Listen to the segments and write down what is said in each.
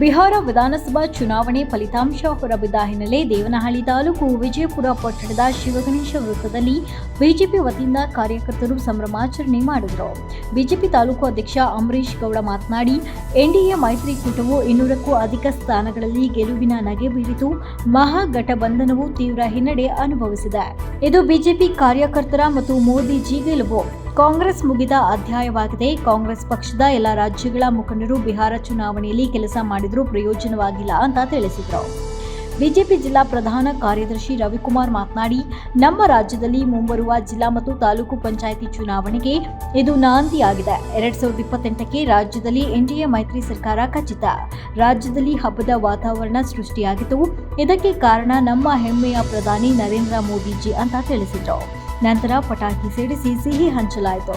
ಬಿಹಾರ ವಿಧಾನಸಭಾ ಚುನಾವಣೆ ಫಲಿತಾಂಶ ಹೊರಬಿದ್ದ ಹಿನ್ನೆಲೆ ದೇವನಹಳ್ಳಿ ತಾಲೂಕು ವಿಜಯಪುರ ಪಟ್ಟಣದ ಶಿವಗಣೇಶ ವೃತ್ತದಲ್ಲಿ ಬಿಜೆಪಿ ವತಿಯಿಂದ ಕಾರ್ಯಕರ್ತರು ಸಂಭ್ರಮಾಚರಣೆ ಮಾಡಿದರು. ಬಿಜೆಪಿ ತಾಲೂಕು ಅಧ್ಯಕ್ಷ ಅಂಬರೀಶ್ ಗೌಡ ಮಾತನಾಡಿ, ಎನ್ಡಿಎ ಮೈತ್ರಿಕೂಟವು ಇನ್ನೂರಕ್ಕೂ ಅಧಿಕ ಸ್ಥಾನಗಳಲ್ಲಿ ಗೆಲುವಿನ ನಗೆ ಬೀರಿತು. ಮಹಾಗಠಬಂಧನವು ತೀವ್ರ ಹಿನ್ನಡೆ ಅನುಭವಿಸಿದೆ. ಇದು ಬಿಜೆಪಿ ಕಾರ್ಯಕರ್ತರ ಮತ್ತು ಮೋದಿಜಿ ಗೆಲುವು ಕಾಂಗ್ರೆಸ್ ಮುಗಿದ ಅಧ್ಯಾಯವಾಗಿದೆ. ಕಾಂಗ್ರೆಸ್ ಪಕ್ಷದ ಎಲ್ಲ ರಾಜ್ಯಗಳ ಮುಖಂಡರು ಬಿಹಾರ ಚುನಾವಣೆಯಲ್ಲಿ ಕೆಲಸ ಮಾಡಿದರೂ, ಪ್ರಯೋಜನವಾಗಿಲ್ಲ ಅಂತ ತಿಳಿಸಿದರು. ಬಿಜೆಪಿ ಜಿಲ್ಲಾ ಪ್ರಧಾನ ಕಾರ್ಯದರ್ಶಿ ರವಿಕುಮಾರ್ ಮಾತನಾಡಿ, ನಮ್ಮ ರಾಜ್ಯದಲ್ಲಿ ಮುಂಬರುವ ಜಿಲ್ಲಾ ಮತ್ತು ತಾಲೂಕು ಪಂಚಾಯಿತಿ ಚುನಾವಣೆಗೆ ಇದು ನಾಂದಿಯಾಗಿದೆ. ಎರಡ್ ಸಾವಿರದ ಇಪ್ಪತ್ತೆಂಟಕ್ಕೆ ರಾಜ್ಯದಲ್ಲಿ ಎನ್ಡಿಎ ಮೈತ್ರಿ ಸರ್ಕಾರ ಖಚಿತ. ರಾಜ್ಯದಲ್ಲಿ ಹಬ್ಬದ ವಾತಾವರಣ ಸೃಷ್ಟಿಯಾಗಿತ್ತು. ಇದಕ್ಕೆ ಕಾರಣ ನಮ್ಮ ಹೆಮ್ಮೆಯ ಪ್ರಧಾನಿ ನರೇಂದ್ರ ಮೋದಿಜಿ ಅಂತ ತಿಳಿಸಿದರು. ನಂತರ ಪಟಾಕಿ ಸಿಡಿಸಿ ಸಿಹಿ ಹಂಚಲಾಯಿತು.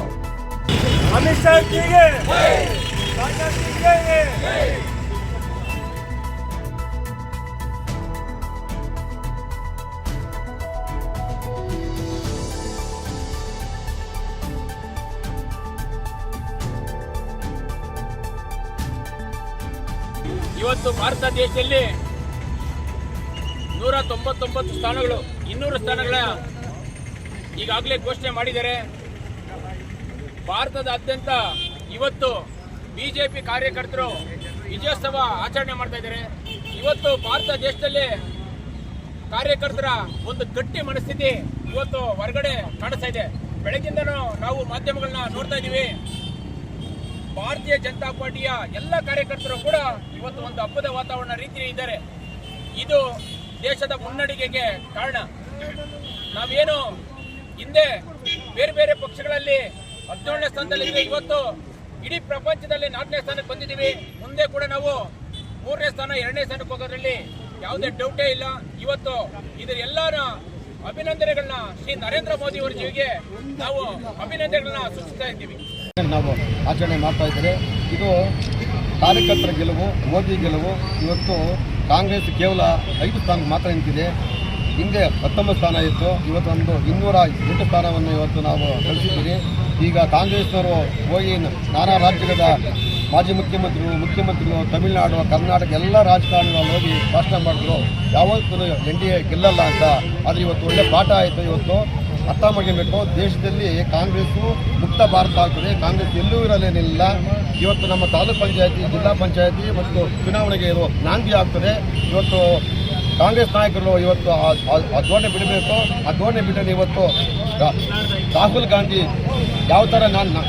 ಇವತ್ತು ಭಾರತ ದೇಶದಲ್ಲಿ ನೂರ ತೊಂಬತ್ತೊಂಬತ್ತು ಸ್ಥಾನಗಳು ಇನ್ನೂರು ಸ್ಥಾನಗಳ ಈಗಾಗಲೇ ಘೋಷಣೆ ಮಾಡಿದ್ದಾರೆ ಭಾರತದಾದ್ಯಂತ ಇವತ್ತು ಬಿಜೆಪಿ ಕಾರ್ಯಕರ್ತರು ವಿಜಯೋತ್ಸವ ಆಚರಣೆ ಮಾಡ್ತಾ ಇದ್ದಾರೆ. ಇವತ್ತು ಭಾರತ ದೇಶದಲ್ಲಿ ಕಾರ್ಯಕರ್ತರ ಒಂದು ಗಟ್ಟಿ ಮನಸ್ಥಿತಿ ಇವತ್ತು ಹೊರಗಡೆ ಕಾಣಿಸ್ತಾ ಇದೆ. ಬೆಳಗ್ಗಿಂದನೂ ನಾವು ಮಾಧ್ಯಮಗಳನ್ನ ನೋಡ್ತಾ ಇದ್ದೀವಿ. ಭಾರತೀಯ ಜನತಾ ಪಾರ್ಟಿಯ ಎಲ್ಲ ಕಾರ್ಯಕರ್ತರು ಕೂಡ ಇವತ್ತು ಒಂದು ಹಬ್ಬದ ವಾತಾವರಣ ರೀತಿ ಇದ್ದಾರೆ. ಇದು ದೇಶದ ಮುನ್ನಡಿಗೆಗೆ ಕಾರಣ. ನಾವೇನು ಹಿಂದೆ ಬೇರೆ ಬೇರೆ ಪಕ್ಷಗಳಲ್ಲಿ ಹದಿನೇಳನೇ ಸ್ಥಾನದಲ್ಲಿ ಇವತ್ತು ಇಡೀ ಪ್ರಪಂಚದಲ್ಲಿ ನಾಲ್ಕನೇ ಸ್ಥಾನಕ್ಕೆ ಬಂದಿದ್ದೀವಿ. ಮುಂದೆ ಕೂಡ ನಾವು ಮೂರನೇ ಸ್ಥಾನ, ಎರಡನೇ ಸ್ಥಾನಕ್ಕೆ ಹೋಗೋದ್ರಲ್ಲಿ ಯಾವುದೇ ಡೌಟೇ ಇಲ್ಲ. ಇವತ್ತು ಇದರ ಎಲ್ಲರ ಅಭಿನಂದನೆಗಳನ್ನ ಶ್ರೀ ನರೇಂದ್ರ ಮೋದಿ ಅವರ ಜೀವಿಗೆ ನಾವು ಅಭಿನಂದನೆಗಳನ್ನ ಸೂಚಿಸ್ತಾ ಇದ್ದೀವಿ. ನಾವು ಆಚರಣೆ ಮಾಡ್ತಾ ಇದ್ದಾರೆ ಇದು ಕಾರ್ಯಕರ್ತರ ಗೆಲುವು, ಮೋದಿ ಗೆಲುವು. ಇವತ್ತು ಕಾಂಗ್ರೆಸ್ ಕೇವಲ ಐದು ಸ್ಥಾನಕ್ಕೆ ಮಾತ್ರ ನಿಂತಿದೆ. ಹಿಂದೆ ಹತ್ತೊಂಬತ್ತು ಸ್ಥಾನ ಇತ್ತು. ಇವತ್ತೊಂದು ಇನ್ನೂರ ಎಂಟು ಸ್ಥಾನವನ್ನು ಇವತ್ತು ನಾವು ಗಳಿಸಿದ್ದೀವಿ ಈಗ ಕಾಂಗ್ರೆಸ್ನವರು ಹೋಗಿ ನಾನಾ ರಾಜ್ಯದ ಮಾಜಿ ಮುಖ್ಯಮಂತ್ರಿಗಳು ಮುಖ್ಯಮಂತ್ರಿಗಳು, ತಮಿಳುನಾಡು, ಕರ್ನಾಟಕ ಎಲ್ಲ ರಾಜಕಾರಣಿಗಳು ಹೋಗಿ ಭಾಷಣ ಮಾಡಿದ್ರು. ಯಾವತ್ತೂ ಎನ್ ಡಿ ಎ ಗೆಲ್ಲಲ್ಲ ಅಂತ. ಆದರೆ ಇವತ್ತು ಒಳ್ಳೆ ಪಾಠ ಆಯಿತು ಇವತ್ತು. ಅರ್ಥ ಮಾಡ್ಕೊಬೇಕು ದೇಶದಲ್ಲಿ ಕಾಂಗ್ರೆಸ್ಸು ಮುಕ್ತ ಭಾರತ ಆಗ್ತದೆ. ಕಾಂಗ್ರೆಸ್ ಎಲ್ಲೂ ಇರಲೇನಿಲ್ಲ ಇವತ್ತು ನಮ್ಮ ತಾಲೂಕು ಪಂಚಾಯತಿ, ಜಿಲ್ಲಾ ಪಂಚಾಯತಿ ಮತ್ತು ಚುನಾವಣೆಗೆ ಇರೋ ನಾಂದಿ ಆಗ್ತದೆ. ಇವತ್ತು ಕಾಂಗ್ರೆಸ್ ನಾಯಕರು ಇವತ್ತು ಆ- ಧೋರಣೆ ಬಿಡಬೇಕು. ಆ ಧೋರಣೆ ಬಿಟ್ಟರೆ ಇವತ್ತು ರಾಹುಲ್ ಗಾಂಧಿ ಯಾವ ಥರ ನಾನು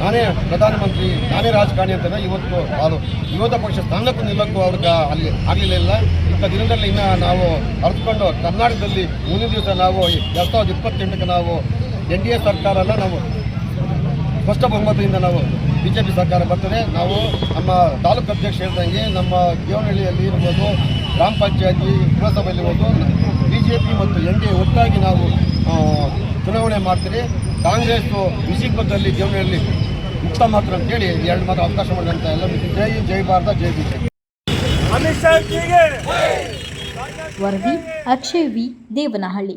ನಾನೇ ಪ್ರಧಾನಮಂತ್ರಿ, ನಾನೇ ರಾಜಕಾರಣಿ ಅಂತಂದರೆ ಇವತ್ತು ಅವರು ವಿರೋಧ ಪಕ್ಷ ಸ್ಥಾನಕ್ಕೂ ನಿಲ್ಲಕ್ಕೂ ಅವ್ರಿಗೆ ಅಲ್ಲಿ ಆಗಲಿಲ್ಲ ಇಂಥ ದಿನದಲ್ಲಿ ಇನ್ನು ನಾವು ಅರ್ಥಕೊಂಡು ಕರ್ನಾಟಕದಲ್ಲಿ ಮುಂದಿನ ದಿವಸ ನಾವು ಎರಡು ಸಾವಿರದ ಇಪ್ಪತ್ತೆಂಟಕ್ಕೆ ನಾವು ಎನ್ ಡಿ ಎ ಸರ್ಕಾರ ಅಲ್ಲ ನಾವು ಸ್ಪಷ್ಟ ಬಹುಮತದಿಂದ ನಾವು ಬಿ ಜೆ ಪಿ ಸರ್ಕಾರ ಬರ್ತದೆ. ನಾವು ನಮ್ಮ ತಾಲೂಕು ಅಧ್ಯಕ್ಷ ಹೇಳ್ದಂಗೆ ನಮ್ಮ ದೇವನಹಳ್ಳಿಯಲ್ಲಿ ಇರ್ಬೋದು ಗ್ರಾಮ ಪಂಚಾಯತಿ ಪುರಸಭೆಯಲ್ಲಿ ಹೋದು ಬಿ ಜೆ ಪಿ ಮತ್ತು ಎನ್ ಡಿ ಎ ಒಟ್ಟಾಗಿ ನಾವು ಚುನಾವಣೆ ಮಾಡ್ತೀರಿ. ಕಾಂಗ್ರೆಸ್ ವಿಶಿಪದಲ್ಲಿ ಜೀವನದಲ್ಲಿ ಮುಕ್ತ ಮಾತ್ರ ಅಂತೇಳಿ ಎರಡು ಮಾತ್ರ ಅವಕಾಶ ಮಾಡಿದಂಥ ಎಲ್ಲ ಜೈ ಜೈ ಭಾರತ ಜೈ ಬಿ ಜೆ ಅಮಿತ್ ಶಾ ಜಿಗೆ. ವರದಿ ಅಕ್ಷಯ್ ವಿ. ದೇವನಹಳ್ಳಿ.